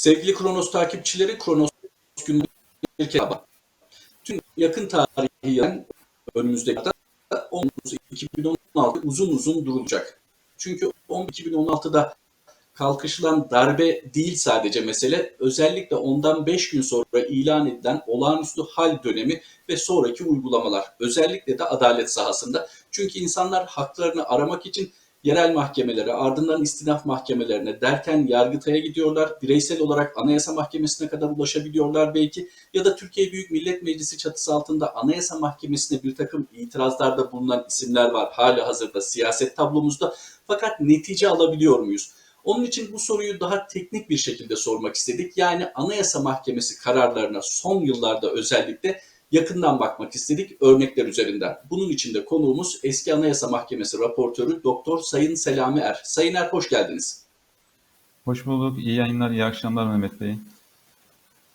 Sevgili Kronos takipçileri, Kronos günü bir kez daha. Tüm yakın tarihi yani önümüzdeki hafta 10 2016 uzun uzun durulacak. Çünkü 10 2016'da kalkışılan darbe değil sadece mesele, özellikle ondan 5 gün sonra ilan edilen olağanüstü hal dönemi ve sonraki uygulamalar. Özellikle de adalet sahasında. Çünkü insanlar haklarını aramak için yerel mahkemelere, ardından istinaf mahkemelerine derken Yargıtay'a gidiyorlar. Bireysel olarak Anayasa Mahkemesi'ne kadar ulaşabiliyorlar belki. Ya da Türkiye Büyük Millet Meclisi çatısı altında Anayasa Mahkemesi'ne bir takım itirazlarda bulunan isimler var hala hazırda siyaset tablomuzda. Fakat netice alabiliyor muyuz? Onun için bu soruyu daha teknik bir şekilde sormak istedik. Yani Anayasa Mahkemesi kararlarına son yıllarda özellikle yakından bakmak istedik örnekler üzerinden. Bunun için de konuğumuz eski Anayasa Mahkemesi raportörü Doktor Sayın Selami Er. Sayın Er hoş geldiniz. Hoş bulduk. İyi yayınlar, iyi akşamlar Mehmet Bey.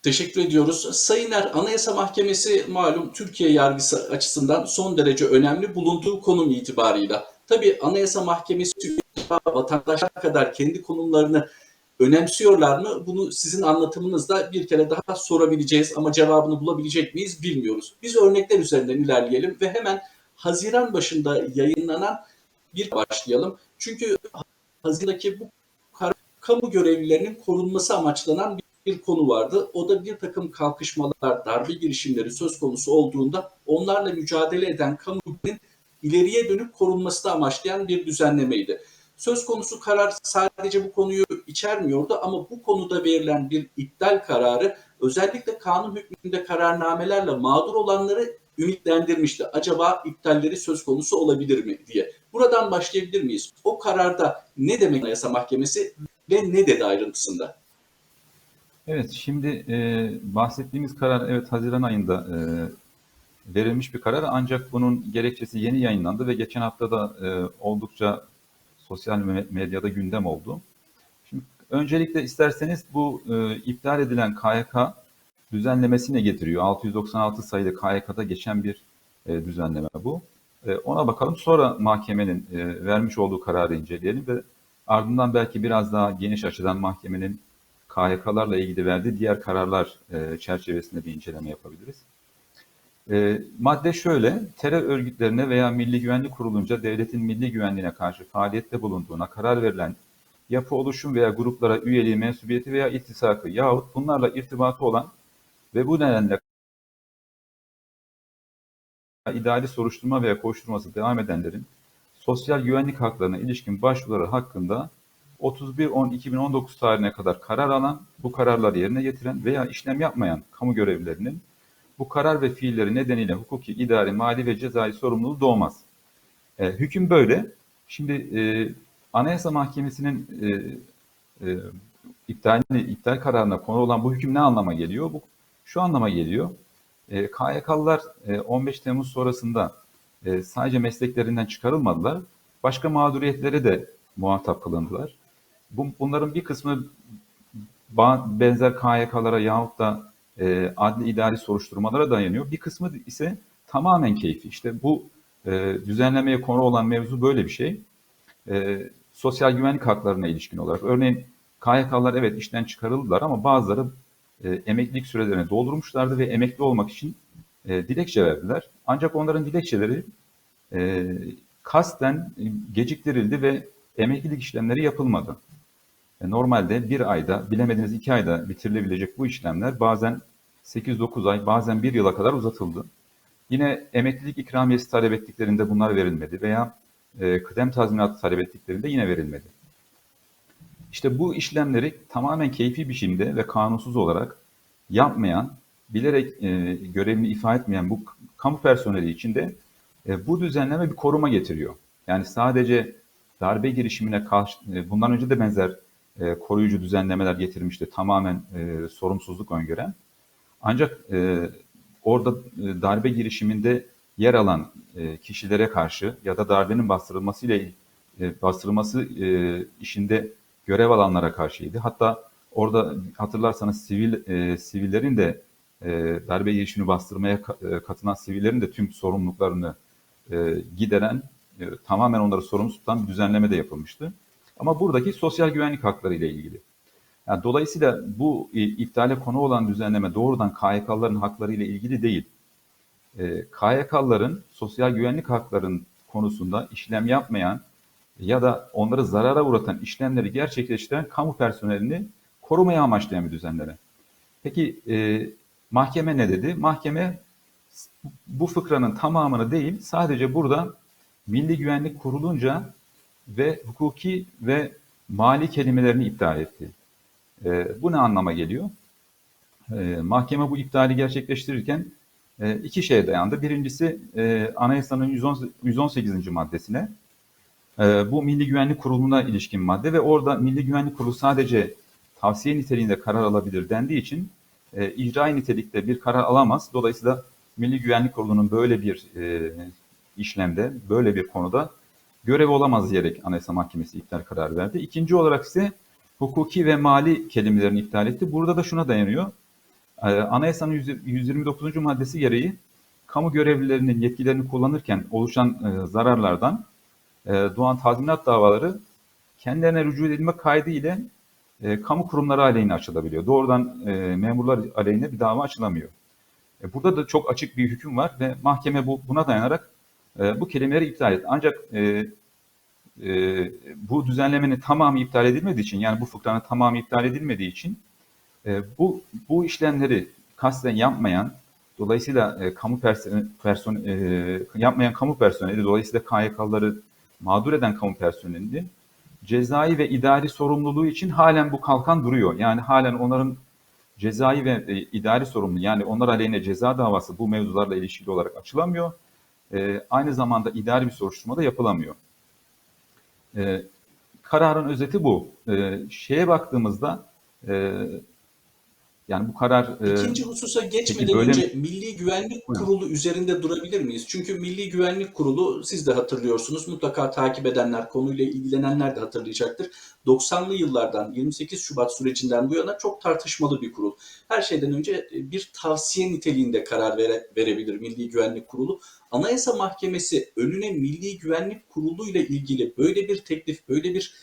Teşekkür ediyoruz. Sayın Er, Anayasa Mahkemesi malum Türkiye yargısı açısından son derece önemli bulunduğu konum itibarıyla. Tabii Anayasa Mahkemesi vatandaşlar kadar kendi konumlarını önemsiyorlar mı? Bunu sizin anlatımınızda bir kere daha sorabileceğiz ama cevabını bulabilecek miyiz bilmiyoruz. Biz örnekler üzerinden ilerleyelim ve hemen Haziran başında yayınlanan bir başlayalım. Çünkü Haziran'daki bu kamu görevlilerinin korunması amaçlanan bir konu vardı. O da bir takım kalkışmalar, darbe girişimleri söz konusu olduğunda onlarla mücadele eden kamunun ileriye dönük korunmasını amaçlayan bir düzenlemeydi. Söz konusu karar sadece bu konuyu içermiyordu ama bu konuda verilen bir iptal kararı özellikle kanun hükmünde kararnamelerle mağdur olanları ümitlendirmişti. Acaba iptalleri söz konusu olabilir mi diye. Buradan başlayabilir miyiz? O kararda ne demek Anayasa Mahkemesi ve ne dedi ayrıntısında? Evet, şimdi e, bahsettiğimiz karar evet Haziran ayında e, verilmiş bir karar ancak bunun gerekçesi yeni yayınlandı ve geçen hafta da e, oldukça sosyal medyada gündem oldu. Şimdi öncelikle isterseniz bu e, iptal edilen KYK düzenlemesine getiriyor. 696 sayılı KYK'da geçen bir e, düzenleme bu. E, ona bakalım. Sonra mahkemenin e, vermiş olduğu kararı inceleyelim ve ardından belki biraz daha geniş açıdan mahkemenin KYK'larla ilgili verdiği diğer kararlar e, çerçevesinde bir inceleme yapabiliriz. E, madde şöyle, terör örgütlerine veya Milli Güvenlik Kurulunca devletin milli güvenliğine karşı faaliyette bulunduğuna karar verilen yapı oluşum veya gruplara üyeliği, mensubiyeti veya iltisakı yahut bunlarla irtibatı olan ve bu nedenle idari soruşturma veya koşturması devam edenlerin sosyal güvenlik haklarına ilişkin başvuruları hakkında 31.10.2019 tarihine kadar karar alan, bu kararları yerine getiren veya işlem yapmayan kamu görevlilerinin bu karar ve fiilleri nedeniyle hukuki, idari, mali ve cezai sorumluluğu doğmaz. E, hüküm böyle. Şimdi e, Anayasa Mahkemesi'nin e, e, iptalini, iptal kararına konu olan bu hüküm ne anlama geliyor? Bu şu anlama geliyor. E, KYK'lılar e, 15 Temmuz sonrasında e, sadece mesleklerinden çıkarılmadılar. Başka mağduriyetlere de muhatap kılındılar. Bu, bunların bir kısmı benzer KYK'lara yahut da e, adli idari soruşturmalara dayanıyor. Bir kısmı ise tamamen keyfi. İşte bu e, düzenlemeye konu olan mevzu böyle bir şey. E, sosyal güvenlik haklarına ilişkin olarak. Örneğin KYK'lar evet işten çıkarıldılar ama bazıları e, emeklilik sürelerini doldurmuşlardı ve emekli olmak için e, dilekçe verdiler. Ancak onların dilekçeleri e, kasten geciktirildi ve emeklilik işlemleri yapılmadı. E, normalde bir ayda, bilemediniz iki ayda bitirilebilecek bu işlemler bazen 8-9 ay, bazen bir yıla kadar uzatıldı. Yine emeklilik ikramiyesi talep ettiklerinde bunlar verilmedi veya e, kıdem tazminatı talep ettiklerinde yine verilmedi. İşte bu işlemleri tamamen keyfi biçimde ve kanunsuz olarak yapmayan, bilerek e, görevini ifa etmeyen bu kamu personeli için de e, bu düzenleme bir koruma getiriyor. Yani sadece darbe girişimine karşı, e, bundan önce de benzer e, koruyucu düzenlemeler getirmişti. Tamamen e, sorumsuzluk öngören. Ancak e, orada e, darbe girişiminde yer alan e, kişilere karşı ya da darbenin bastırılmasıyla e, bastırılması e, işinde görev alanlara karşıydı. Hatta orada hatırlarsanız sivil e, sivillerin de e, darbe girişimini bastırmaya e, katılan sivillerin de tüm sorumluluklarını e, gideren, e, tamamen onları sorumlu tutan bir düzenleme de yapılmıştı. Ama buradaki sosyal güvenlik hakları ile ilgili. Yani dolayısıyla bu e, iptale konu olan düzenleme doğrudan KYK'ların hakları ile ilgili değil. E, KYK'ların sosyal güvenlik haklarının konusunda işlem yapmayan ya da onları zarara uğratan işlemleri gerçekleştiren kamu personelini korumaya amaçlayan bir düzenleme. Peki e, mahkeme ne dedi? Mahkeme bu fıkranın tamamını değil, sadece burada Milli Güvenlik Kurulunca ve hukuki ve mali kelimelerini iptal etti. E, bu ne anlama geliyor? E, mahkeme bu iptali gerçekleştirirken e, iki şeye dayandı. Birincisi e, Anayasanın 110, 118. maddesine, e, bu Milli Güvenlik Kurulu'na ilişkin madde ve orada Milli Güvenlik Kurulu sadece tavsiye niteliğinde karar alabilir dendiği için e, icra nitelikte bir karar alamaz. Dolayısıyla Milli Güvenlik Kurulu'nun böyle bir e, işlemde, böyle bir konuda görev olamaz diyerek Anayasa Mahkemesi iptal kararı verdi. İkinci olarak ise hukuki ve mali kelimelerini iptal etti. Burada da şuna dayanıyor. Ee, Anayasanın 129. maddesi gereği kamu görevlilerinin yetkilerini kullanırken oluşan e, zararlardan e, doğan tazminat davaları kendilerine rücu edilme kaydı ile e, kamu kurumları aleyhine açılabiliyor. Doğrudan memurlar aleyhine bir dava açılamıyor. Burada da çok açık bir hüküm var ve mahkeme bu, buna dayanarak bu kelimeleri iptal etti. Ancak e, bu düzenlemenin tamamı iptal edilmediği için yani bu fıkranın tamamı iptal edilmediği için e, bu bu işlemleri kasten yapmayan dolayısıyla e, kamu person, person e, yapmayan kamu personeli dolayısıyla KYK'ları mağdur eden kamu personelinin cezai ve idari sorumluluğu için halen bu kalkan duruyor. Yani halen onların cezai ve e, idari sorumluluğu yani onlar aleyhine ceza davası bu mevzularla ilişkili olarak açılamıyor. E, aynı zamanda idari bir soruşturma da yapılamıyor. E, kararın özeti bu. E, şeye baktığımızda e, yani bu karar... e, İkinci hususa geçmeden böyle önce Milli Güvenlik Buyurun. Kurulu üzerinde durabilir miyiz? Çünkü Milli Güvenlik Kurulu siz de hatırlıyorsunuz, mutlaka takip edenler, konuyla ilgilenenler de hatırlayacaktır. 90'lı yıllardan 28 Şubat sürecinden bu yana çok tartışmalı bir kurul. Her şeyden önce bir tavsiye niteliğinde karar vere, verebilir Milli Güvenlik Kurulu. Anayasa Mahkemesi önüne Milli Güvenlik Kurulu ile ilgili böyle bir teklif, böyle bir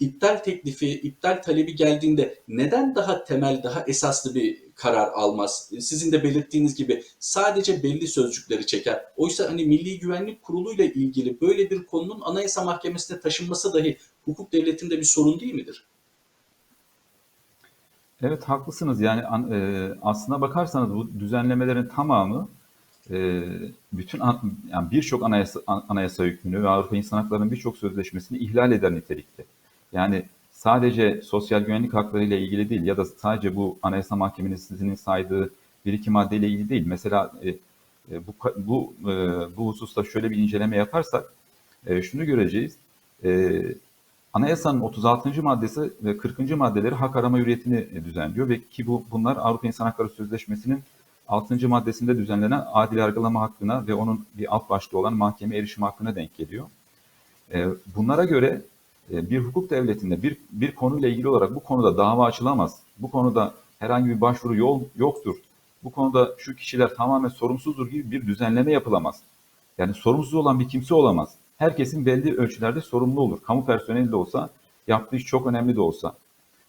iptal teklifi, iptal talebi geldiğinde neden daha temel, daha esaslı bir karar almaz? Sizin de belirttiğiniz gibi sadece belli sözcükleri çeker. Oysa hani Milli Güvenlik Kurulu ile ilgili böyle bir konunun Anayasa Mahkemesi'ne taşınması dahi hukuk devletinde bir sorun değil midir? Evet haklısınız. Yani an- e, aslına bakarsanız bu düzenlemelerin tamamı e, bütün an- yani birçok anayasa an- anayasa hükmünü ve Avrupa İnsan Hakları'nın birçok sözleşmesini ihlal eder nitelikte. Yani sadece sosyal güvenlik hakları ile ilgili değil ya da sadece bu Anayasa Mahkemesi'nin saydığı bir iki maddeyle ilgili değil. Mesela e, e, bu bu e, bu hususta şöyle bir inceleme yaparsak şunu göreceğiz. E, Anayasanın 36. maddesi ve 40. maddeleri hak arama hürriyetini düzenliyor ve ki bu bunlar Avrupa İnsan Hakları Sözleşmesi'nin 6. maddesinde düzenlenen adil yargılama hakkına ve onun bir alt başlığı olan mahkeme erişim hakkına denk geliyor. Bunlara göre bir hukuk devletinde bir, bir konuyla ilgili olarak bu konuda dava açılamaz. Bu konuda herhangi bir başvuru yol yoktur. Bu konuda şu kişiler tamamen sorumsuzdur gibi bir düzenleme yapılamaz. Yani sorumsuz olan bir kimse olamaz. Herkesin belli ölçülerde sorumlu olur. Kamu personeli de olsa, yaptığı iş çok önemli de olsa.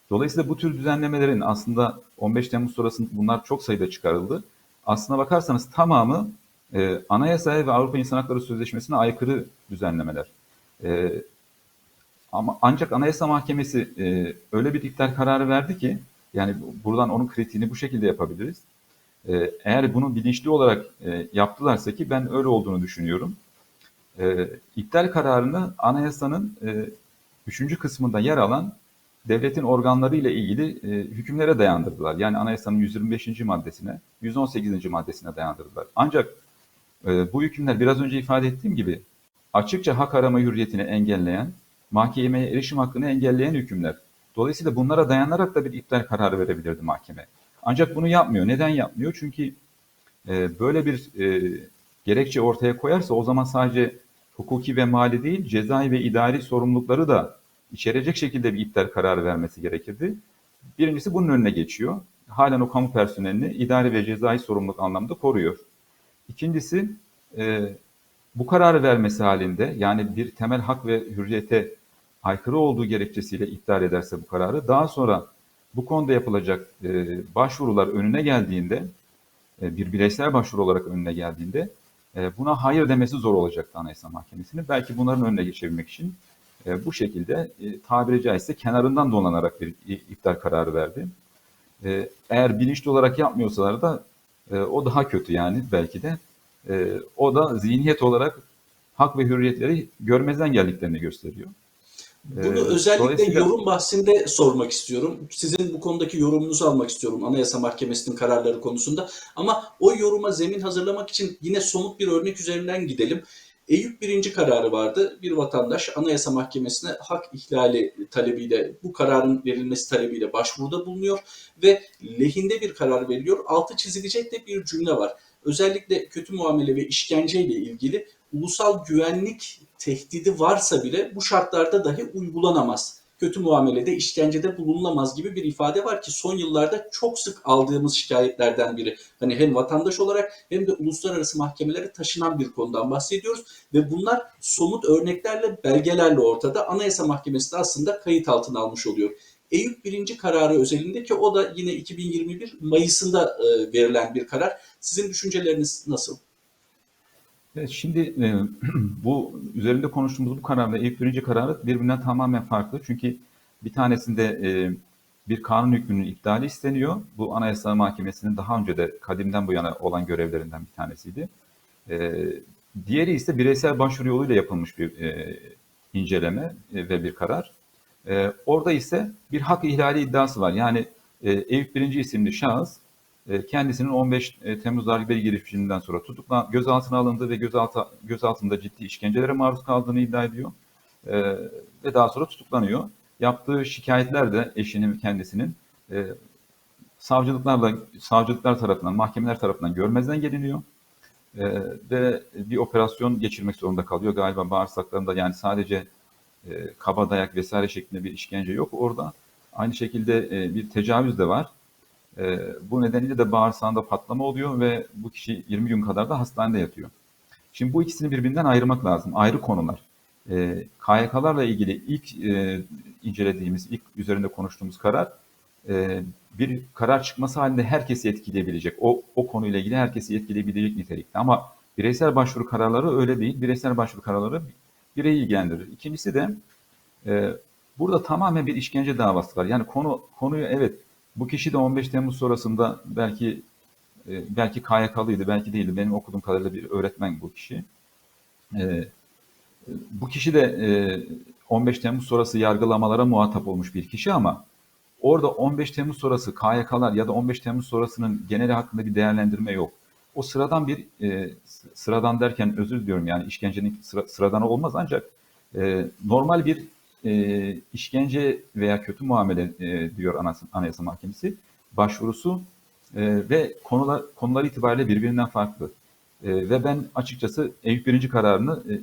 Dolayısıyla bu tür düzenlemelerin aslında 15 Temmuz sonrasında bunlar çok sayıda çıkarıldı. Aslına bakarsanız tamamı e, anayasaya ve Avrupa İnsan Hakları Sözleşmesi'ne aykırı düzenlemeler. E, ama ancak Anayasa Mahkemesi e, öyle bir iptal kararı verdi ki yani bu- buradan onun kritiğini bu şekilde yapabiliriz. E, eğer bunu bilinçli olarak e, yaptılarsa ki ben öyle olduğunu düşünüyorum. E, iptal kararını anayasanın e, üçüncü kısmında yer alan devletin organları ile ilgili e, hükümlere dayandırdılar. Yani anayasanın 125. maddesine, 118. maddesine dayandırdılar. Ancak e, bu hükümler biraz önce ifade ettiğim gibi açıkça hak arama hürriyetini engelleyen, mahkemeye erişim hakkını engelleyen hükümler. Dolayısıyla bunlara dayanarak da bir iptal kararı verebilirdi mahkeme. Ancak bunu yapmıyor. Neden yapmıyor? Çünkü e, böyle bir e, gerekçe ortaya koyarsa o zaman sadece hukuki ve mali değil, cezai ve idari sorumlulukları da içerecek şekilde bir iptal kararı vermesi gerekirdi. Birincisi bunun önüne geçiyor. Halen o kamu personelini idari ve cezai sorumluluk anlamında koruyor. İkincisi e, bu kararı vermesi halinde yani bir temel hak ve hürriyete aykırı olduğu gerekçesiyle iptal ederse bu kararı daha sonra bu konuda yapılacak e, başvurular önüne geldiğinde, e, bir bireysel başvuru olarak önüne geldiğinde e, buna hayır demesi zor olacaktı Anayasa Mahkemesi'nin. Belki bunların önüne geçebilmek için e, bu şekilde e, tabiri caizse kenarından dolanarak bir iptal kararı verdi. E, eğer bilinçli olarak yapmıyorsalar da e, o daha kötü yani belki de. E, o da zihniyet olarak hak ve hürriyetleri görmezden geldiklerini gösteriyor. Bunu Ee, özellikle dolayısıyla- yorum bahsinde sormak istiyorum. Sizin bu konudaki yorumunuzu almak istiyorum Anayasa Mahkemesi'nin kararları konusunda. Ama o yoruma zemin hazırlamak için yine somut bir örnek üzerinden gidelim. Eyüp birinci kararı vardı. Bir vatandaş Anayasa Mahkemesi'ne hak ihlali talebiyle, bu kararın verilmesi talebiyle başvuruda bulunuyor ve lehinde bir karar veriliyor. Altı çizilecek de bir cümle var. Özellikle kötü muamele ve işkenceyle ilgili ulusal güvenlik tehdidi varsa bile bu şartlarda dahi uygulanamaz. Kötü muamelede, işkencede bulunamaz gibi bir ifade var ki son yıllarda çok sık aldığımız şikayetlerden biri. Hani hem vatandaş olarak hem de uluslararası mahkemelere taşınan bir konudan bahsediyoruz ve bunlar somut örneklerle, belgelerle ortada. Anayasa Mahkemesi de aslında kayıt altına almış oluyor. Eyüp birinci kararı özelinde ki o da yine 2021 Mayıs'ında e, verilen bir karar. Sizin düşünceleriniz nasıl? Evet, şimdi e, bu üzerinde konuştuğumuz bu kararla ilk birinci kararı birbirinden tamamen farklı. Çünkü bir tanesinde e, bir kanun hükmünün iptali isteniyor. Bu Anayasa Mahkemesi'nin daha önce de kadimden bu yana olan görevlerinden bir tanesiydi. E, diğeri ise bireysel başvuru yoluyla yapılmış bir e, inceleme e, ve bir karar. E, orada ise bir hak ihlali iddiası var. Yani e, Eyüp Birinci isimli şahıs e, kendisinin 15 Temmuz darbe girişiminden sonra tutuklan, gözaltına alındı ve gözaltı, gözaltında ciddi işkencelere maruz kaldığını iddia ediyor. E, ve daha sonra tutuklanıyor. Yaptığı şikayetler de eşinin kendisinin e, savcılıklarla savcılıklar tarafından, mahkemeler tarafından görmezden geliniyor. E, ve bir operasyon geçirmek zorunda kalıyor. Galiba bağırsaklarında yani sadece e, kaba dayak vesaire şeklinde bir işkence yok orada. Aynı şekilde e, bir tecavüz de var. E, bu nedeniyle de bağırsağında patlama oluyor ve bu kişi 20 gün kadar da hastanede yatıyor. Şimdi bu ikisini birbirinden ayırmak lazım. Ayrı konular. E, KYK'larla ilgili ilk incelediğimiz, ilk üzerinde konuştuğumuz karar bir karar çıkması halinde herkesi etkileyebilecek. O, o konuyla ilgili herkesi etkileyebilecek nitelikte. Ama bireysel başvuru kararları öyle değil. Bireysel başvuru kararları bireyi ilgilendirir. İkincisi de e, burada tamamen bir işkence davası var. Yani konu konuyu evet bu kişi de 15 Temmuz sonrasında belki e, belki KYK'lıydı, belki değildi. Benim okuduğum kadarıyla bir öğretmen bu kişi. E, bu kişi de e, 15 Temmuz sonrası yargılamalara muhatap olmuş bir kişi ama orada 15 Temmuz sonrası KYK'lar ya da 15 Temmuz sonrasının geneli hakkında bir değerlendirme yok. O sıradan bir e, sıradan derken özür diliyorum yani işkencenin sıra, sıradan olmaz ancak e, normal bir e, işkence veya kötü muamele e, diyor Anayasa, Mahkemesi başvurusu e, ve konular konular itibariyle birbirinden farklı. E, ve ben açıkçası Eyüp birinci kararını e,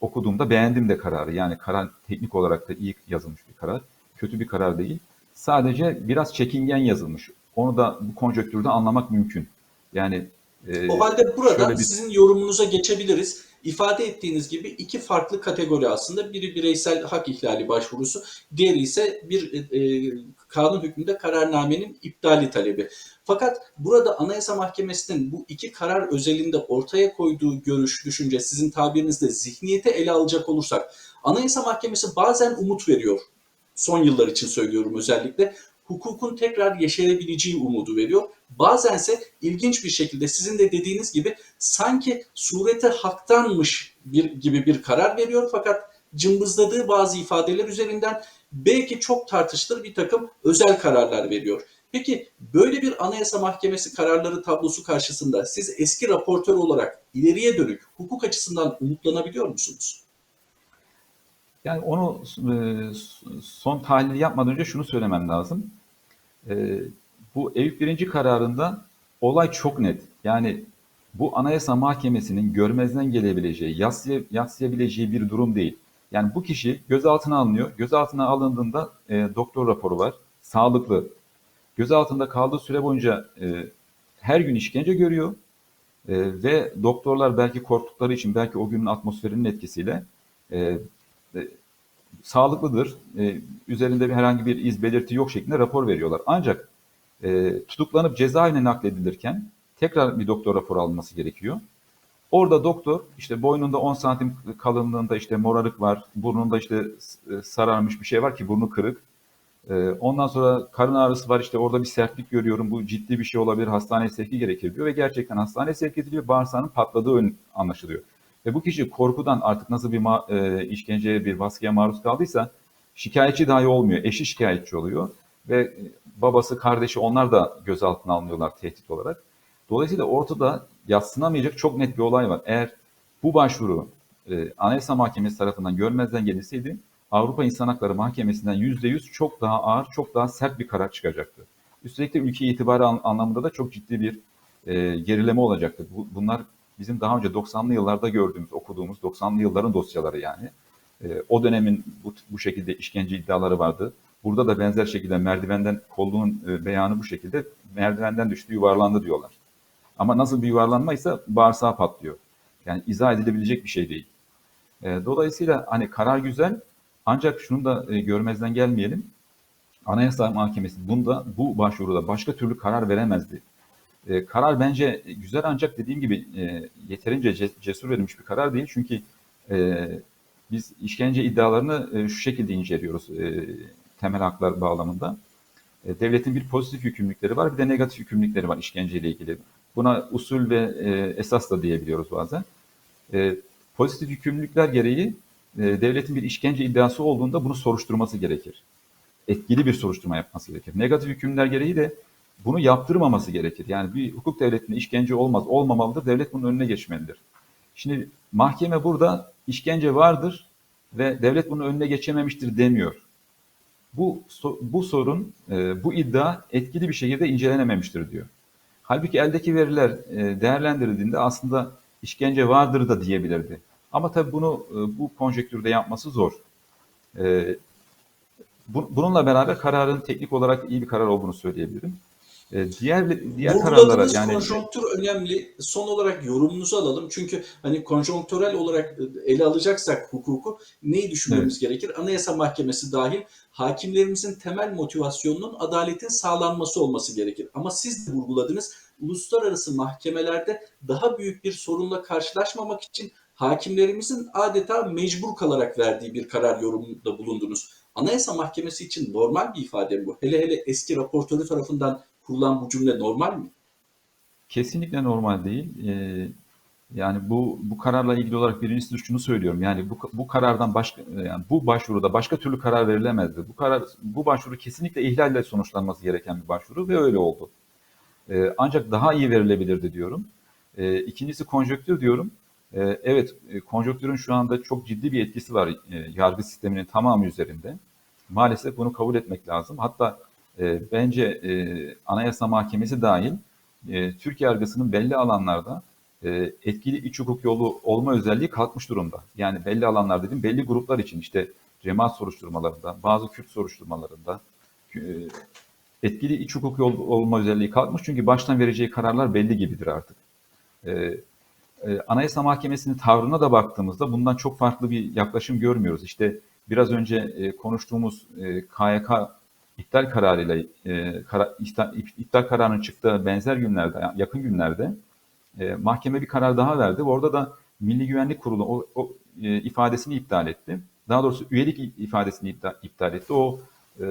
okuduğumda beğendim de kararı. Yani karar teknik olarak da iyi yazılmış bir karar. Kötü bir karar değil. Sadece biraz çekingen yazılmış. Onu da bu konjonktürde anlamak mümkün. Yani e, O halde burada bir- sizin yorumunuza geçebiliriz. İfade ettiğiniz gibi iki farklı kategori aslında. Biri bireysel hak ihlali başvurusu, diğeri ise bir e, kanun hükmünde kararnamenin iptali talebi. Fakat burada Anayasa Mahkemesi'nin bu iki karar özelinde ortaya koyduğu görüş, düşünce sizin tabirinizde zihniyete ele alacak olursak Anayasa Mahkemesi bazen umut veriyor. Son yıllar için söylüyorum özellikle. Hukukun tekrar yaşayabileceği umudu veriyor. Bazense ilginç bir şekilde sizin de dediğiniz gibi sanki surete haktanmış bir gibi bir karar veriyor fakat cımbızladığı bazı ifadeler üzerinden belki çok tartışılır bir takım özel kararlar veriyor. Peki böyle bir anayasa mahkemesi kararları tablosu karşısında siz eski raportör olarak ileriye dönük hukuk açısından umutlanabiliyor musunuz? Yani onu e, son tahlili yapmadan önce şunu söylemem lazım. E, bu Eyüp birinci kararında olay çok net. Yani bu Anayasa Mahkemesi'nin görmezden gelebileceği, yatsıya, yatsıyabileceği bir durum değil. Yani bu kişi gözaltına alınıyor. Gözaltına alındığında e, doktor raporu var. Sağlıklı. Gözaltında kaldığı süre boyunca e, her gün işkence görüyor. E, ve doktorlar belki korktukları için, belki o günün atmosferinin etkisiyle e, e, sağlıklıdır, e, üzerinde bir herhangi bir iz belirti yok şeklinde rapor veriyorlar. Ancak e, tutuklanıp cezaevine nakledilirken tekrar bir doktor raporu alınması gerekiyor. Orada doktor işte boynunda 10 santim kalınlığında işte morarık var, burnunda işte e, sararmış bir şey var ki burnu kırık. E, ondan sonra karın ağrısı var işte orada bir sertlik görüyorum bu ciddi bir şey olabilir hastaneye sevki gerekir diyor ve gerçekten hastaneye sevk ediliyor bağırsağının patladığı anlaşılıyor. Ve bu kişi korkudan artık nasıl bir e, işkenceye bir baskıya maruz kaldıysa şikayetçi dahi olmuyor. Eşi şikayetçi oluyor ve babası, kardeşi onlar da gözaltına alınıyorlar tehdit olarak. Dolayısıyla ortada yatsınamayacak çok net bir olay var. Eğer bu başvuru e, Anayasa Mahkemesi tarafından görmezden gelirse Avrupa İnsan Hakları Mahkemesi'nden %100 çok daha ağır, çok daha sert bir karar çıkacaktı. Üstelik de ülke itibarı an- anlamında da çok ciddi bir e, gerileme olacaktı. Bu, bunlar bizim daha önce 90'lı yıllarda gördüğümüz, okuduğumuz 90'lı yılların dosyaları yani. E, o dönemin bu, bu şekilde işkence iddiaları vardı. Burada da benzer şekilde merdivenden, kolluğun e, beyanı bu şekilde merdivenden düştü, yuvarlandı diyorlar. Ama nasıl bir yuvarlanmaysa bağırsağı patlıyor. Yani izah edilebilecek bir şey değil. E, dolayısıyla hani karar güzel ancak şunu da e, görmezden gelmeyelim. Anayasa Mahkemesi bunda bu başvuruda başka türlü karar veremezdi. E, karar bence güzel ancak dediğim gibi e, yeterince ce- cesur verilmiş bir karar değil. Çünkü e, biz işkence iddialarını e, şu şekilde inceliyoruz e, temel haklar bağlamında. E, devletin bir pozitif yükümlülükleri var bir de negatif yükümlülükleri var işkenceyle ilgili. Buna usul ve e, esas da diyebiliyoruz bazen. E, pozitif yükümlülükler gereği e, devletin bir işkence iddiası olduğunda bunu soruşturması gerekir. Etkili bir soruşturma yapması gerekir. Negatif yükümlülükler gereği de bunu yaptırmaması gerekir. Yani bir hukuk devletinde işkence olmaz, olmamalıdır. Devlet bunun önüne geçmelidir. Şimdi mahkeme burada işkence vardır ve devlet bunun önüne geçememiştir demiyor. Bu bu sorun, e, bu iddia etkili bir şekilde incelenememiştir diyor. Halbuki eldeki veriler e, değerlendirildiğinde aslında işkence vardır da diyebilirdi. Ama tabii bunu e, bu konjektürde yapması zor. Bu- bununla beraber kararın teknik olarak iyi bir karar olduğunu söyleyebilirim. E, diğer diğer kararlara yani konjonktür önemli. Son olarak yorumunuzu alalım. Çünkü hani konjonktürel olarak ele alacaksak hukuku neyi düşünmemiz gerekir? Anayasa Mahkemesi dahil hakimlerimizin temel motivasyonunun adaletin sağlanması olması gerekir. Ama siz de vurguladınız. Uluslararası mahkemelerde daha büyük bir sorunla karşılaşmamak için hakimlerimizin adeta mecbur kalarak verdiği bir karar yorumunda bulundunuz. Anayasa Mahkemesi için normal bir ifade bu? Hele hele eski raportörü tarafından kurulan bu cümle normal mi? Kesinlikle normal değil. Ee, yani bu bu kararla ilgili olarak birincisi şunu söylüyorum. Yani bu bu karardan başka yani bu başvuruda başka türlü karar verilemezdi. Bu karar bu başvuru kesinlikle ihlalle sonuçlanması gereken bir başvuru ve öyle oldu. Ee, ancak daha iyi verilebilirdi diyorum. Ee, ikincisi konjonktür diyorum. Ee, evet, e, konjonktürün şu anda çok ciddi bir etkisi var e, yargı sisteminin tamamı üzerinde. Maalesef bunu kabul etmek lazım. Hatta e, bence e, Anayasa Mahkemesi dahil e, Türk yargısının belli alanlarda e, etkili iç hukuk yolu olma özelliği kalkmış durumda. Yani belli alanlar dedim belli gruplar için işte cemaat soruşturmalarında, bazı Kürt soruşturmalarında e, etkili iç hukuk yol olma özelliği kalkmış çünkü baştan vereceği kararlar belli gibidir artık. Anayasa Mahkemesi'nin tavrına da baktığımızda bundan çok farklı bir yaklaşım görmüyoruz. İşte biraz önce konuştuğumuz KYK iptal kararıyla e, kara, iptal, kararının çıktığı benzer günlerde, yakın günlerde e, mahkeme bir karar daha verdi. Orada da Milli Güvenlik Kurulu o, o e, ifadesini iptal etti. Daha doğrusu üyelik ifadesini iptal, iptal etti. O e,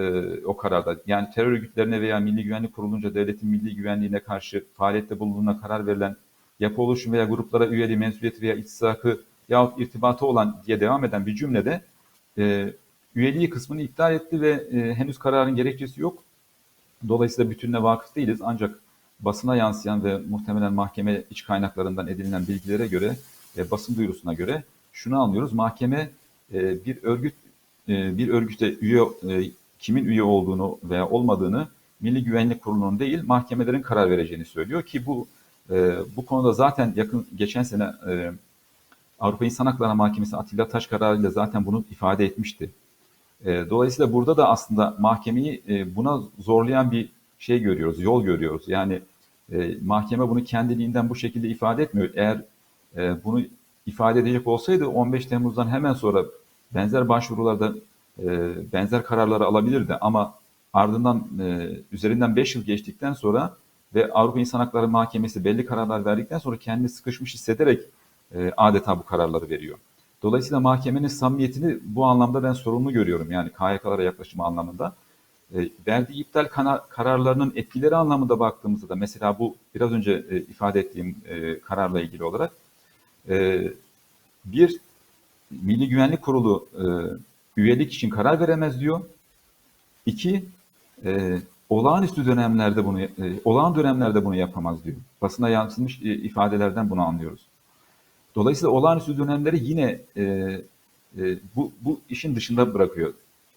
o kararda yani terör örgütlerine veya Milli Güvenlik Kurulu'nca devletin milli güvenliğine karşı faaliyette bulunduğuna karar verilen yapı oluşum veya gruplara üyeliği, mensubiyeti veya ittisakı yahut irtibatı olan diye devam eden bir cümlede e, üyeliği kısmını iptal etti ve e, henüz kararın gerekçesi yok. Dolayısıyla bütününe vakıf değiliz ancak basına yansıyan ve muhtemelen mahkeme iç kaynaklarından edinilen bilgilere göre, e, basın duyurusuna göre şunu anlıyoruz. Mahkeme e, bir örgüt e, bir örgüte üye e, kimin üye olduğunu veya olmadığını Milli Güvenlik Kurulu'nun değil mahkemelerin karar vereceğini söylüyor ki bu e, bu konuda zaten yakın geçen sene e, Avrupa İnsan Hakları Mahkemesi Atilla Taş kararıyla zaten bunu ifade etmişti. E, dolayısıyla burada da aslında mahkemeyi e, buna zorlayan bir şey görüyoruz, yol görüyoruz. Yani e, mahkeme bunu kendiliğinden bu şekilde ifade etmiyor. Eğer e, bunu ifade edecek olsaydı 15 Temmuz'dan hemen sonra benzer başvurularda benzer kararları alabilirdi ama ardından üzerinden 5 yıl geçtikten sonra ve Avrupa İnsan Hakları Mahkemesi belli kararlar verdikten sonra kendini sıkışmış hissederek adeta bu kararları veriyor. Dolayısıyla mahkemenin samimiyetini bu anlamda ben sorumlu görüyorum. Yani KYK'lara yaklaşımı anlamında. E, verdiği iptal kana- kararlarının etkileri anlamında baktığımızda da mesela bu biraz önce e, ifade ettiğim e, kararla ilgili olarak e, bir Milli Güvenlik Kurulu e, üyelik için karar veremez diyor. İki, e, olağanüstü dönemlerde bunu, e, olağan dönemlerde bunu yapamaz diyor. Basına yansımış e, ifadelerden bunu anlıyoruz. Dolayısıyla olağanüstü dönemleri yine e, e, bu, bu işin dışında bırakıyor.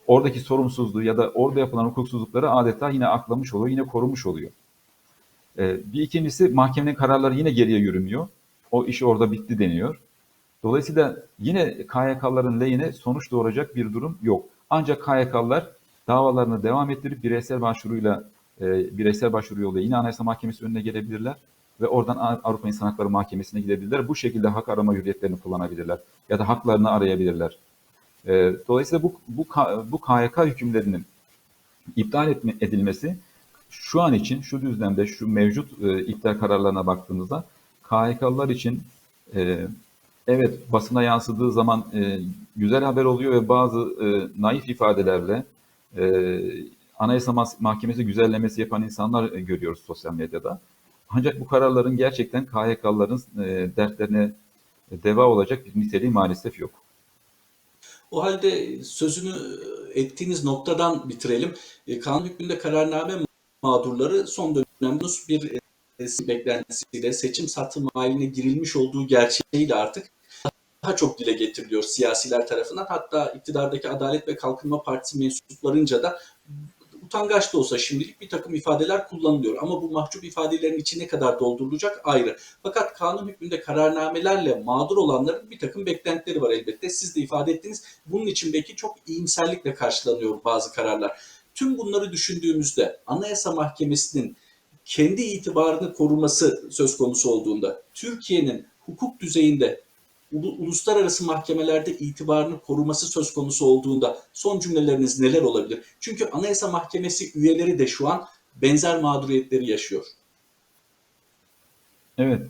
Oradaki sorumsuzluğu ya da orada yapılan hukuksuzlukları adeta yine aklamış oluyor, yine korumuş oluyor. E, bir ikincisi mahkemenin kararları yine geriye yürümüyor. O iş orada bitti deniyor. Dolayısıyla yine KYK'ların lehine sonuç doğuracak bir durum yok. Ancak KYK'lar davalarını devam ettirip bireysel başvuruyla e, bireysel başvuru yoluyla yine Anayasa Mahkemesi önüne gelebilirler ve oradan Avrupa İnsan Hakları Mahkemesi'ne gidebilirler. Bu şekilde hak arama hürriyetlerini kullanabilirler ya da haklarını arayabilirler. E, dolayısıyla bu bu bu KYK hükümlerinin iptal etme, edilmesi şu an için şu düzlemde şu mevcut e, iptal kararlarına baktığımızda KHK'lılar için e, evet basına yansıdığı zaman e, güzel haber oluyor ve bazı e, naif ifadelerle e, Anayasa Mahkemesi güzellemesi yapan insanlar e, görüyoruz sosyal medyada. Ancak bu kararların gerçekten KHK'lıların e, dertlerine deva olacak bir niteliği maalesef yok. O halde sözünü ettiğiniz noktadan bitirelim. E, Kanun hükmünde kararname mağdurları son dönemde bir e, beklentisiyle seçim satım haline girilmiş olduğu gerçeğiyle artık daha çok dile getiriliyor siyasiler tarafından. Hatta iktidardaki Adalet ve Kalkınma Partisi mensuplarınca da utangaç da olsa şimdilik bir takım ifadeler kullanılıyor. Ama bu mahcup ifadelerin içi ne kadar doldurulacak ayrı. Fakat kanun hükmünde kararnamelerle mağdur olanların bir takım beklentileri var elbette. Siz de ifade ettiniz. Bunun için belki çok iyimserlikle karşılanıyor bazı kararlar. Tüm bunları düşündüğümüzde Anayasa Mahkemesi'nin kendi itibarını koruması söz konusu olduğunda Türkiye'nin hukuk düzeyinde uluslararası mahkemelerde itibarını koruması söz konusu olduğunda son cümleleriniz neler olabilir? Çünkü Anayasa Mahkemesi üyeleri de şu an benzer mağduriyetleri yaşıyor. Evet.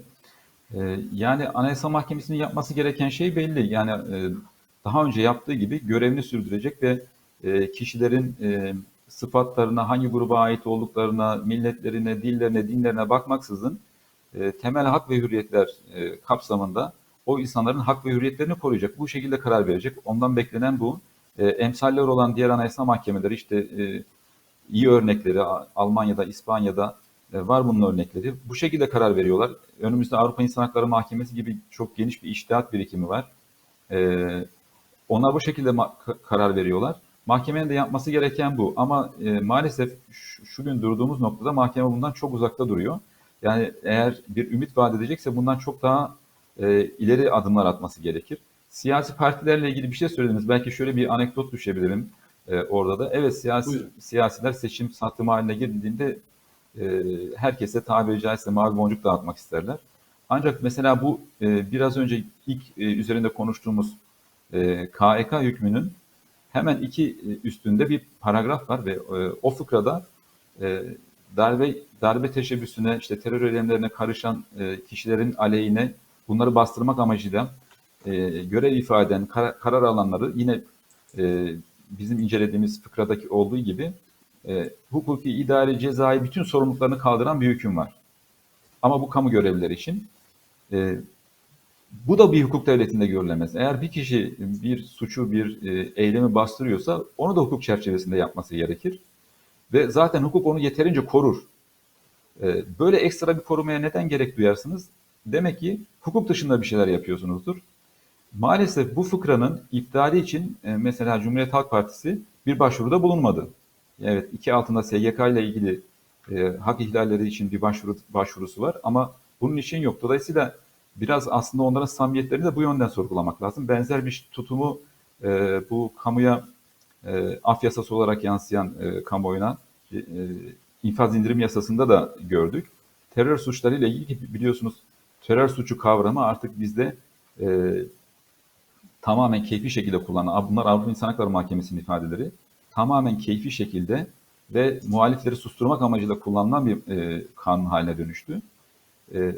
Ee, yani Anayasa Mahkemesi'nin yapması gereken şey belli. Yani e, daha önce yaptığı gibi görevini sürdürecek ve e, kişilerin e, sıfatlarına, hangi gruba ait olduklarına, milletlerine, dillerine, dinlerine bakmaksızın e, temel hak ve hürriyetler e, kapsamında o insanların hak ve hürriyetlerini koruyacak. Bu şekilde karar verecek. Ondan beklenen bu. E, emsaller olan diğer anayasa mahkemeleri işte e, iyi örnekleri Almanya'da, İspanya'da e, var bunun örnekleri. Bu şekilde karar veriyorlar. Önümüzde Avrupa İnsan Hakları Mahkemesi gibi çok geniş bir iştihat birikimi var. E, onlar bu şekilde karar veriyorlar. Mahkemenin de yapması gereken bu. Ama e, maalesef şu, şu gün durduğumuz noktada mahkeme bundan çok uzakta duruyor. Yani eğer bir ümit vaat edecekse bundan çok daha e, ileri adımlar atması gerekir. Siyasi partilerle ilgili bir şey söylediniz. Belki şöyle bir anekdot düşebilirim e, orada da. Evet siyasi Buyurun. siyasiler seçim satım haline girdiğinde e, herkese tabiri caizse mavi boncuk dağıtmak isterler. Ancak mesela bu e, biraz önce ilk e, üzerinde konuştuğumuz e, KEK hükmünün hemen iki e, üstünde bir paragraf var ve e, o fıkrada e, darbe darbe teşebbüsüne işte terör eylemlerine karışan e, kişilerin aleyhine bunları bastırmak amacıyla e, görev ifade eden kar- karar alanları yine e, bizim incelediğimiz fıkradaki olduğu gibi e, hukuki, idari, cezai bütün sorumluluklarını kaldıran bir hüküm var. Ama bu kamu görevlileri için. E, bu da bir hukuk devletinde görülemez. Eğer bir kişi bir suçu, bir e, eylemi bastırıyorsa onu da hukuk çerçevesinde yapması gerekir. Ve zaten hukuk onu yeterince korur. E, böyle ekstra bir korumaya neden gerek duyarsınız? Demek ki hukuk dışında bir şeyler yapıyorsunuzdur. Maalesef bu fıkranın iptali için e, mesela Cumhuriyet Halk Partisi bir başvuruda bulunmadı. Evet, iki altında SGK ile ilgili e, hak ihlalleri için bir başvuru başvurusu var ama bunun için yok. Dolayısıyla biraz aslında onların samimiyetlerini de bu yönden sorgulamak lazım. Benzer bir tutumu e, bu kamuya e, af yasası olarak yansıyan e, kamuoyuna e, infaz indirim yasasında da gördük. Terör suçları ile ilgili biliyorsunuz terör suçu kavramı artık bizde e, tamamen keyfi şekilde kullanan, bunlar Avrupa İnsan Hakları Mahkemesi'nin ifadeleri, tamamen keyfi şekilde ve muhalifleri susturmak amacıyla kullanılan bir e, kanun haline dönüştü. E,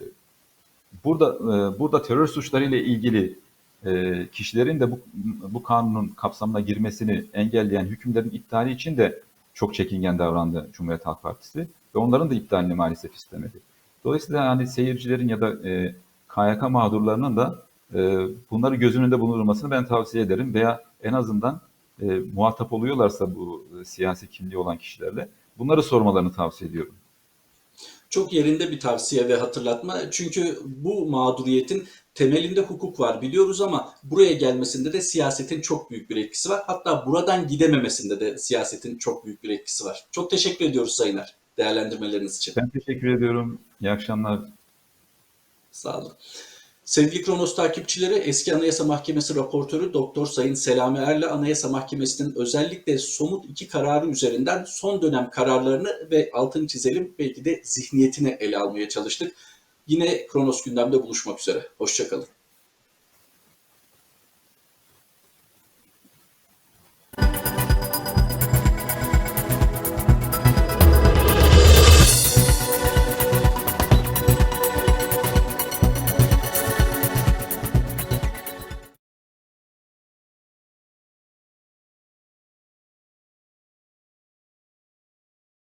burada e, burada terör suçları ile ilgili e, kişilerin de bu, bu kanunun kapsamına girmesini engelleyen hükümlerin iptali için de çok çekingen davrandı Cumhuriyet Halk Partisi ve onların da iptalini maalesef istemedi. Dolayısıyla hani seyircilerin ya da e, KYK mağdurlarının da e, bunları göz önünde bulundurmasını ben tavsiye ederim veya en azından e, muhatap oluyorlarsa bu e, siyasi kimliği olan kişilerle bunları sormalarını tavsiye ediyorum. Çok yerinde bir tavsiye ve hatırlatma. Çünkü bu mağduriyetin temelinde hukuk var biliyoruz ama buraya gelmesinde de siyasetin çok büyük bir etkisi var. Hatta buradan gidememesinde de siyasetin çok büyük bir etkisi var. Çok teşekkür ediyoruz Sayın Er değerlendirmeleriniz için. Ben teşekkür ediyorum. İyi akşamlar. Sağ olun. Sevgili Kronos takipçileri, eski Anayasa Mahkemesi raportörü Doktor Sayın Selami Er'le Anayasa Mahkemesi'nin özellikle somut iki kararı üzerinden son dönem kararlarını ve altını çizelim belki de zihniyetini ele almaya çalıştık. Yine Kronos gündemde buluşmak üzere. Hoşçakalın.